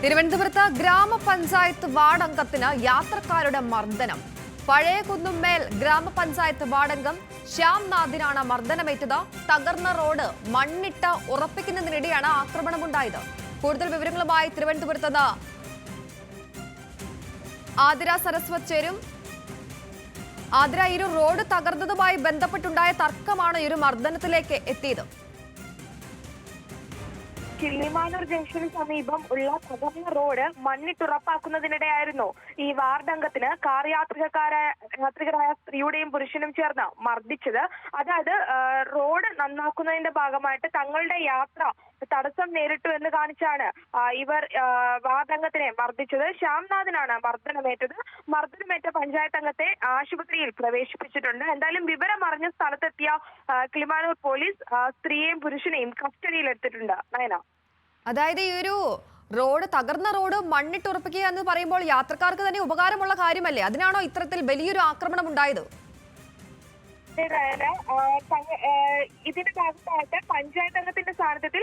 തിരുവനന്തപുരത്ത് ഗ്രാമപഞ്ചായത്ത് വാർഡ് അംഗത്തിന് യാത്രക്കാരുടെ മർദ്ദനം. പഴയ കുന്നുമ്മേൽ ഗ്രാമപഞ്ചായത്ത് വാർഡംഗം ശ്യാം നാഥിനാണ് മർദ്ദനമേറ്റത്. തകർന്ന റോഡ് മണ്ണിട്ട് ഉറപ്പിക്കുന്നതിനിടെയാണ് ആക്രമണമുണ്ടായത്. കൂടുതൽ വിവരങ്ങളുമായി തിരുവനന്തപുരത്ത് ആതിര സരസ്വത് ചേരും. ആതിര ഇരു റോഡ് തകർന്നതുമായി ബന്ധപ്പെട്ടുണ്ടായ തർക്കമാണ് ഇരു മർദ്ദനത്തിലേക്ക് എത്തിയത്. കിള്ളിമാനൂർ ജംഗ്ഷന് സമീപം ഉള്ള തകർന്ന റോഡ് മണ്ണിട്ടുറപ്പാക്കുന്നതിനിടെയായിരുന്നു. ഈ വാർഡംഗത്തിന് കാർ യാത്രികക്കാരായ യാത്രികരായ സ്ത്രീയുടെയും പുരുഷനും ചേർന്ന് മർദ്ദിച്ചത്. അതായത് റോഡ് നന്നാക്കുന്നതിന്റെ ഭാഗമായിട്ട് തങ്ങളുടെ യാത്ര തടസ്സം നേരിട്ടു എന്ന് കാണിച്ചാണ് ഇവർ വാദംഗത്തിനെ വാർഡംഗത്തിനെ മർദ്ദിച്ചത്. ശ്യാംനാഥിനാണ് മർദ്ദനമേറ്റത്. മർദ്ദനമേറ്റ പഞ്ചായത്ത് അംഗത്തെ ആശുപത്രിയിൽ പ്രവേശിപ്പിച്ചിട്ടുണ്ട്. എന്തായാലും വിവരം അറിഞ്ഞ സ്ഥലത്തെത്തിയ കിളിമാനൂർ പോലീസ് സ്ത്രീയെയും പുരുഷനെയും കസ്റ്റഡിയിൽ എടുത്തിട്ടുണ്ട്. നയന. അതായത് ഈ ഒരു റോഡ് തകർന്ന റോഡ് മണ്ണിട്ടുറപ്പിക്കുക എന്ന് പറയുമ്പോൾ യാത്രക്കാർക്ക് തന്നെ ഉപകാരമുള്ള കാര്യമല്ലേ? അതിനാണോ ഇത്തരത്തിൽ വലിയൊരു ആക്രമണം ഉണ്ടായത്? ഇതിന്റെ ഭാഗമായിട്ട് പഞ്ചായത്ത് അംഗത്തിന്റെ സ്ഥാനത്തിൽ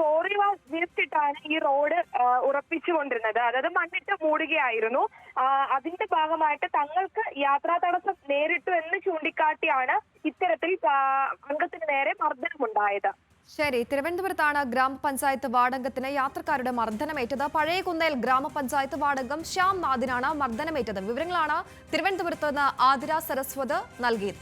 കോറിവ വിരിച്ചിട്ടാണ് ഈ റോഡ് ഉറപ്പിച്ചു ഉറപ്പിച്ചുകൊണ്ടിരുന്നത്. അതായത് മണ്ണിട്ട് മൂടുകയായിരുന്നു. അതിന്റെ ഭാഗമായിട്ട് തങ്ങൾക്ക് യാത്രാ തടസ്സം നേരിട്ടു എന്ന് ചൂണ്ടിക്കാട്ടിയാണ് ഇത്തരത്തിൽ അംഗത്തിന് നേരെ മർദ്ദനമുണ്ടായത്. ശരി തിരുവനന്തപുരത്താണ് ഗ്രാമപഞ്ചായത്ത് വാർഡംഗത്തിന് യാത്രക്കാരുടെ മർദ്ദനമേറ്റത്. പഴയ കുന്നേൽ ഗ്രാമപഞ്ചായത്ത് വാർഡംഗം ശ്യാം നാഥിനാണ് മർദ്ദനമേറ്റത്. വിവരങ്ങളാണ് തിരുവനന്തപുരത്ത് നിന്ന് ആതിര സരസ്വത് നൽകിയത്.